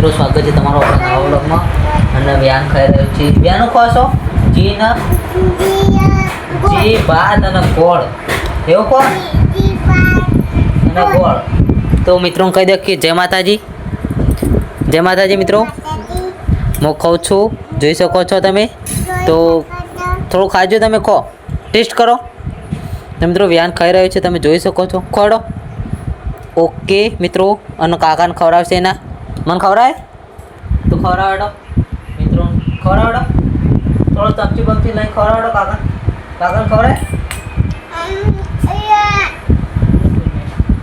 મિત્રો, સ્વાગત છે તમારો આપણા નવા બ્લોગમાં અને વ્યાન ખાઈ રહ્યો છે. વ્યાનો ખો છો? જી ન? જી, ભાત અને ગોળ. એવું કહો અને ગોળ. તો મિત્રો કહી દે કે જય માતાજી. જય માતાજી, મિત્રો. હું ખાઉં છું. જોઈ શકો છો તમે. તો થોડું ખાજો તમે ખો. ટેસ્ટ કરો. મિત્રો, વ્યાન ખાઈ રહ્યો છે. તમે જોઈ શકો છો. ખોડો. ઓકે, મિત્રો. અને કાકાને ખવડાવશે એના. મને ખવડાય તો ખવડાવડો મિત્રો ખવડાવડો થોડો ચપચી બપચી લઈને ખવડાવડો કાકા. કાકા ખવડાય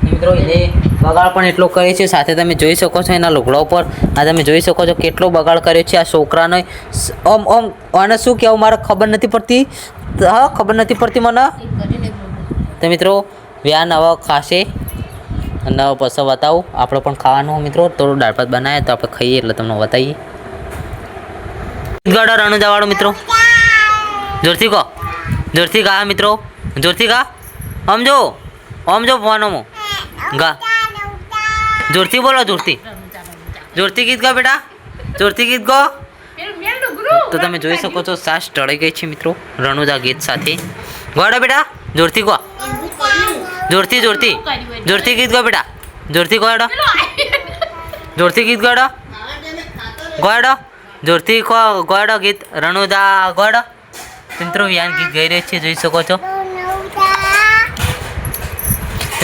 મિત્રો એને બગાડ પણ એટલો કરે છે સાથે તમે જોઈ શકો છો એના લુગડા ઉપર. આ તમે જોઈ શકો છો કેટલો બગાડ કર્યો છે આ છોકરાનો. ઓમ ઓમ આને શું કહેવું મારે ખબર નથી પડતી. હા ખબર નથી પડતી મને. તો મિત્રો વ્યાન હવે ખાશે. અને હવે પછી બતાવું આપણે પણ ખાવાનું મિત્રો. થોડું દાળ ભાત બનાવે તો આપણે ખાઈએ એટલે તમને બતાવીએ. ગળો રણુજાવાળો મિત્રો. જોરથી કહો. જોરથી ગા મિત્રો. જોરથી ગા આમ જો આમ જો ફોનમાં ગા. જોરથી બોલો, જોરથી. જોરથી ગીત ગા બેટા. જોરથી ગીત ગો. તો તમે જોઈ શકો છો, સાસ ટળી ગઈ છે મિત્રો. રણુજા ગીત સાથે. ગોડો બેટા. જોરથી ગો જોરથી જોરથી. જોરથી ગીત ગો બેટા. જોરથી ગોડો જોરથી ગીત ગોડો ગોડો જોરથી ગોડો ગીત. રણુદા ગોડો મિત્રો વ્યાન ગીત ગાઈ રહ્યો છે, જોઈ શકો છો.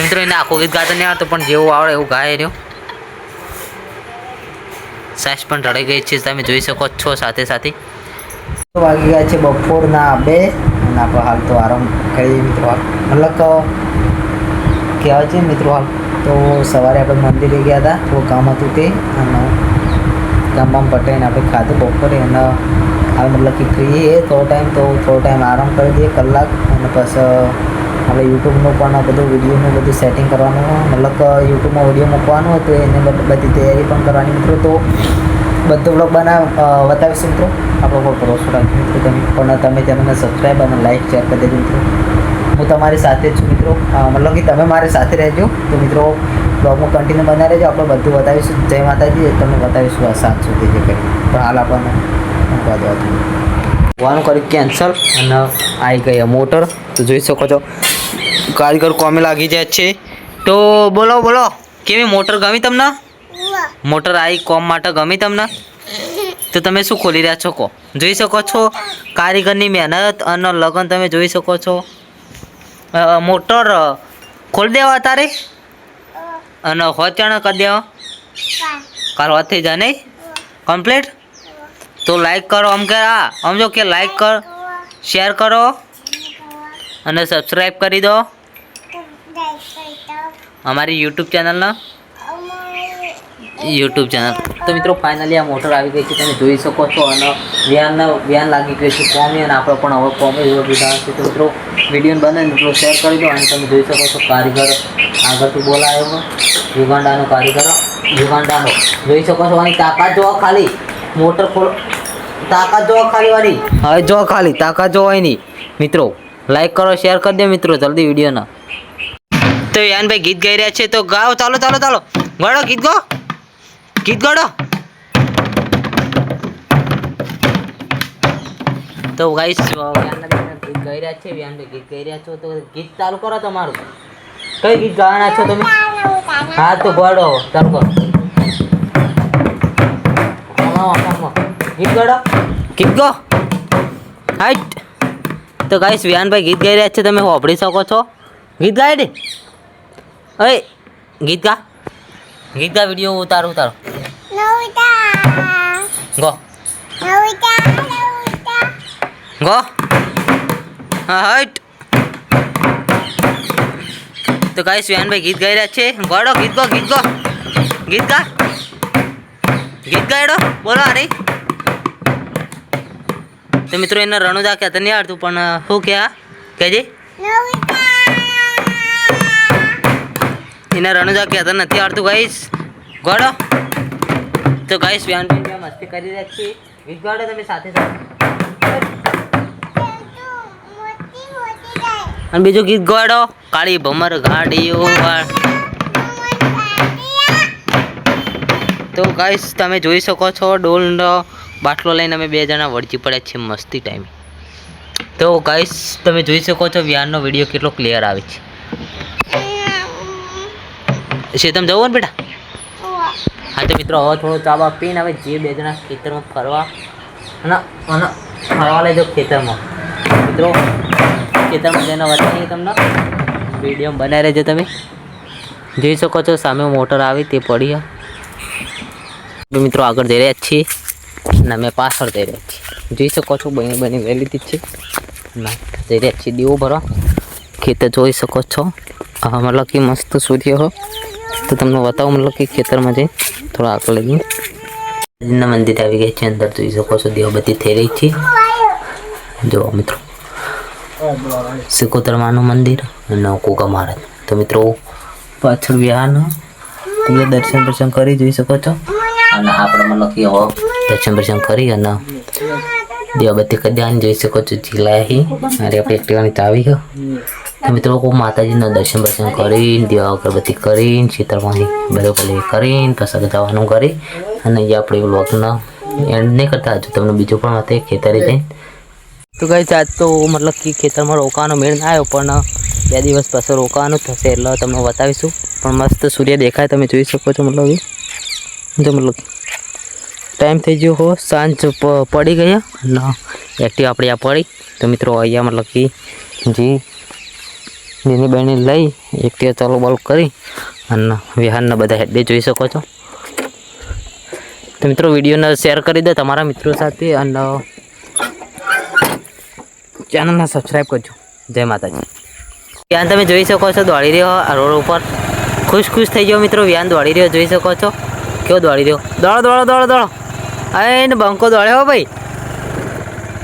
મિત્રો, એને આખું ગીત ગાતો નહીં આવડતું પણ જેવું આવડે એવું ગાય રહ્યું. સાસ પણ ઢળી ગઈ છે, તમે જોઈ શકો છો સાથે સાથે. વાગી ગયા છે બપોરના બે, અને આપણે હાલ તો આરામ કરી મિત્રો મતલબ કહેવાય છે મિત્રો હાલ. તો સવારે આપણે મંદિરે ગયા હતા થોડું કામ હતું તે, અને કામ બામ પટાઈને આપણે ખાધું બપોરે, અને હાલ મતલબ કે ફ્રી થોડો ટાઈમ તો થોડો ટાઈમ આરામ કરી દઈએ કલાક, અને પછી આપણે યુટ્યુબનું પણ બધું વિડીયોનું બધું સેટિંગ કરવાનું, મતલબ યુટ્યુબમાં વીડિયો મૂકવાનું હતું એને બધ- તૈયારી પણ કરવાની મિત્રો. તો બધો બ્લોગ બનાવ બતાવીશું મિત્રો. આપણો કોઈ ભરોસો રાખજો મિત્રો. તમે પણ તમે ચેનલને સબસ્ક્રાઈબ અને લાઈક શેર કરી દેજો મિત્રો. હું તમારી સાથે છું, મિત્રો. મતલબ કે તમે મારી સાથે રહેજો. તો મિત્રો બ્લોગમાં કન્ટિન્યુ બનાવી રહેજો. આપણે બધું બતાવીશું. જય માતાજી. તમને બતાવીશું આ સાત સુધી જે કરી. પણ હાલ આપણને મૂકવા દેવા જોવાનું કર્યું કેન્સલ અને આવી ગઈ મોટર તો જોઈ શકો છો, કારીગર કોમે લાગી જાય છે. તો બોલો બોલો, કેવી મોટર ગમી તમને? મોટર આવી કોમ માટે ગમી તમને? તો તમે શું ખોલી રહ્યા છો કહો. જોઈ શકો છો, કારીગરની મહેનત અને લગન તમે જોઈ શકો છો. મોટર ખોલી દેવા તારે. અને હોચાણ કરી દેવા કાલ વાત થઈ જાય નહીં? કમ્પ્લીટ? તો લાઈક કરો આમ કે હા આમ જો કે લાઈક કર શેર કરો. અને સબસ્ક્રાઈબ કરી દો. અમારી યુટ્યુબ ચેનલના યુટ્યુબ ચેનલ તો મિત્રો ફાઇનલી આ મોટર આવી ગઈ છે. તમે જોઈ શકો છો અને વ્યાન વ્યાન લાગી ગયું છે કોમી અને આપણે પણ હવે કોમી જોવા દીધા છે. તો મિત્રો વીડિયો બને મિત્રો શેર કરી દો અને તમે જોઈ શકો છો કારીગર આગળથી બોલાયો યુગાંડાનો કારીગર. યુગાંડાનો. જોઈ શકો છો અને તાકાત જો ખાલી. મોટર ખોલ તાકાત જોવો ખાલી વાળી. હવે જો ખાલી, તાકાત હોય એની. મિત્રો લાઈક કરો શેર કરી દો મિત્રો, જલ્દી વિડીયોના. તો યાનભાઈ ગીત ગાઈ રહ્યા છે. તો ગાઓ, ચાલો ચાલો ચાલો. ગાડો ગીત ગો. ગીત ગાડો તો ગાઈસ ગીત ગાઈ રહ્યા છે વ્યાનભાઈ ગીત ગાઈ રહ્યા છો તો ગીત ચાલુ કરો તમારું કઈ ગીત ગાવાના છો તમે હા તો ગાડો ચાલુ કરો આમાં, આમાં. ગીત ગાડો ગીત ગો હાઈટ તો ગાઈસ વ્યાનભાઈ ગીત ગાઈ રહ્યા છે તમે હોભળી શકો છો ગીત ગાય દે અય ગીત ગા ગીત ગા વીડિયો ઉતારો. ઉતારો ગો. ગો. હા હાઈટ તો ગાઈસ વ્યાનભાઈ ગીત ગાઈ રહ્યા છે. ગોડો ગીત ગો ગીત ગો. ગીત ગા. ગીત ગાયડો. બોલો અરે તો મિત્રો એને રણુદા કહેતા નહીં આવડતું પણ શું કહે કહેજે એને રણુજા કહેતા નથી આવડતું ગાઈસ ગોડો તો ગાઈસ બેન મસ્તી કરી રહ્યા છીએ. વીજ ગોડો તમે સાથે અને બીજું ગીત ગાડો કાળી ભમર ગાડીઓ તો ગાઈસ તમે જોઈ શકો છો ડોલનો બાટલો લઈને અમે બે જણા વળજી પડ્યા છીએ મસ્તી ટાઈમે તો ગાઈસ તમે જોઈ શકો છો વ્યાનનો વીડિયો કેટલો ક્લિયર આવે છે. છે તમે જવું ને બેટા? હા તો મિત્રો હવે થોડો ચાબા પીને હવે જે બે જણા ખેતરમાં ફરવા અને અને ફરવા લઈ જાઓ ખેતરમાં. મિત્રો ખેતરમાં જઈને બતાવીએ તમને. વીડિયો બનાવી રહેજો તમે. જોઈ શકો છો સામે મોટર આવી તે પડી. મિત્રો આગળ જઈ રહ્યા છીએ અને અમે પાછળ જઈ રહ્યા છીએ. જોઈ શકો છો બની બની વહેલી જ છે. ના જઈ રહ્યા છીએ દીવો ભરવા. ખેતર જોઈ શકો છો. મતલબ કે મસ્ત સૂર્ય હો. તો તમને બતાવું મતલબ કે ખેતરમાં જઈ થોડા આગળ લઈ જઈને મંદિર આવી ગયા છે, અંદર જોઈ શકો છો દીવાબત્તી થઈ રહી છે. જો મિત્રો, સિકોતરમાનું મંદિર અને કોકા મહારાજ. તો મિત્રો, પાછળ વિહારનો તમે દર્શન દર્શન કરી જોઈ શકો છો. અને આપણે મતલબ કે હવે દર્શન દર્શન કરી અને દીવાબત્તી કદ્યાન જોઈ શકો છો. જિલ્લાહી અરે આપણે એકટીવાની ચાવી તો મિત્રો કોઈ માતાજીના દર્શન દર્શન કરીને દીવા અગરબત્તી કરીને શીતળમાની બરોબર કરીને પછી જવાનું કરી. અને અહીંયા આપણે વ્લોગના એન્ડ નહીં કરતા, હજુ તમને બીજું પણ હતું ખેતરે જઈને. તો કઈ આજ તો મતલબ કે ખેતરમાં રોકાવાનો મેળ ના આવ્યો, પણ બે દિવસ પછી રોકાવાનું થશે એટલે તમને બતાવીશું. પણ મસ્ત સૂર્ય દેખાય, તમે જોઈ શકો છો મતલબ જો મતલબ ટાઈમ થઈ ગયો હો, સાંજ પડી ગયા, અને એક્ટિવ આપણે આ પડી. તો મિત્રો, અહીંયા મતલબ કે જે જેની બહેને લઈ એક્ટિવ ચાલો બાલુ કરી અને વિહારના બધા હેડે જોઈ શકો છો. તો મિત્રો વિડીયોને શેર કરી દો તમારા મિત્રો સાથે અને ચેનલને સબસ્ક્રાઈબ કરજો. જય માતાજી. વ્યાન તમે જોઈ શકો છો, દોડી રહ્યો આ રોડ ઉપર. ખુશ ખુશ થઈ ગયો મિત્રો વ્યાન દોડી રહ્યો, જોઈ શકો છો. કેવો દોડી રહ્યો? દોડો દોડો દોડો દોડો. અરે બંકો દોડ્યો ભાઈ.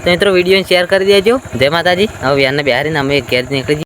તો મિત્રો વીડિયો શેર કરી દેજો. જય માતાજી. હવે વ્યાનને બિહારીને અમે ઘેર નીકળી